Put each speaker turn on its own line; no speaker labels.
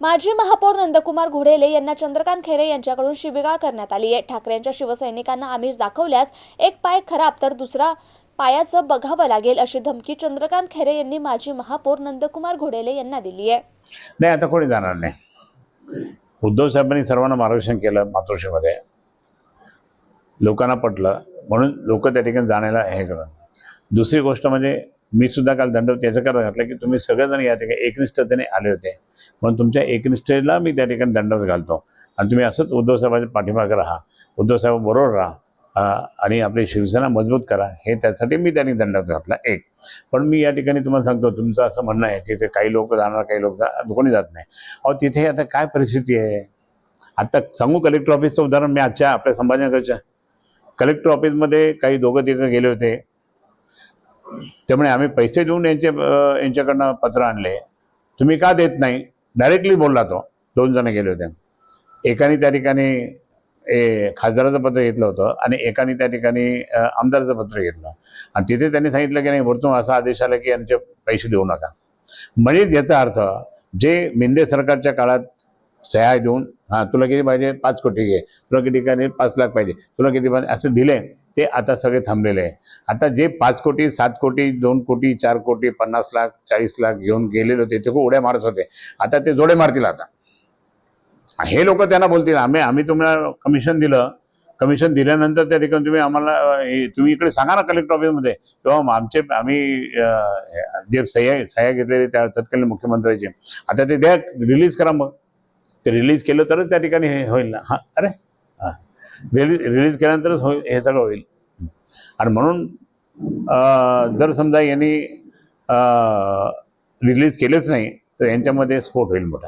माजी महापौर नंदकुमार घोडेले यांना चंद्रकांत खैरे यांच्याकडून शिबिगाळ करण्यात आली आहे. ठाकरेंच्या शिवसैनिकांना आमिष दाखवल्यास एक पाय खराब तर दुसरा पायाचं बघावं लागेल अशी धमकी चंद्रकांत खैरे यांनी माजी महापौर नंदकुमार घोडेले यांना दिली आहे.
नाही आता कोणी जाणार नाही. उद्धव साहेबांनी सर्वांना मार्गदर्शन केलं मातोश्रीमध्ये. लोकांना पटलं. म्हणून लोक त्या ठिकाणी जाण्याला हे करत दुसरी गोष्ट म्हणजे मी सुद्धा काल दंडवत याच्याकरता घातलं की तुम्ही सगळेजण या ठिकाणी एकनिष्ठतेने आले होते. म्हणून तुमच्या एकनिष्ठेला मी त्या ठिकाणी दंडच घालतो. आणि तुम्ही असंच उद्धव साहेबांच्या पाठीमागे राहा. उद्धव साहेब बरोबर राहा. आणि आपली शिवसेना मजबूत करा. हे त्यासाठी मी त्यांनी दंडात घातला एक. पण मी या ठिकाणी तुम्हाला सांगतो तुमचं असं म्हणणं आहे की ते काही लोक जाणार काही लोक जा कोणी जात नाही. अहो तिथे आता काय परिस्थिती आहे? आता सांगू कलेक्टर ऑफिसचं उदाहरण मी आजच्या आपल्या संभाजीनगरच्या. कलेक्टर ऑफिसमध्ये काही दोघं तिघं गेले होते. त्यामुळे आम्ही पैसे देऊन यांचे यांच्याकडनं पत्र आणले. तुम्ही का देत नाही? डायरेक्टली बोलला तो. दोन जण गेले होते. एकाने त्या ठिकाणी ए खासदाराचं पत्र घेतलं होतं आणि एकाने त्या ठिकाणी आमदाराचं पत्र घेतलं. आणि तिथे त्यांनी सांगितलं की नाही भरतून असा आदेश आला की यांचे पैसे देऊ नका. म्हणजे याचा अर्थ जे मिंदे सरकारच्या काळात सह्या देऊन हां तुला किती पाहिजे? पाच कोटी घे. तुला किती ठिकाणी? पाच लाख पाहिजे. तुला किती पाहिजे? असं दिले. ते आता सगळे थांबलेले आहे. आता जे पाच कोटी सात कोटी दोन कोटी चार कोटी पन्नास लाख चाळीस लाख घेऊन गेलेले होते ते खूप उड्या मारत होते. आता ते जोडे मारतील आता. हे लोक त्यांना बोलतील आम्ही आम्ही तुम्हाला कमिशन दिलं. कमिशन दिल्यानंतर त्या ठिकाणी तुम्ही आम्हाला तुम्ही इकडे सांगा ना कलेक्टर ऑफिसमध्ये किंवा मग आमचे आम्ही जे सह्या सह्या घेतलेले त्या तत्कालीन मुख्यमंत्र्याचे. आता ते द्या रिलीज करा मग. ते रिलीज केलं तरच त्या ठिकाणी हे होईल ना. हां अरे हां. रिलीज रिलीज केल्यानंतरच होईल हे सगळं होईल. आणि म्हणून जर समजा यांनी रिलीज केलेच नाही तर यांच्यामध्ये स्फोट होईल मोठा.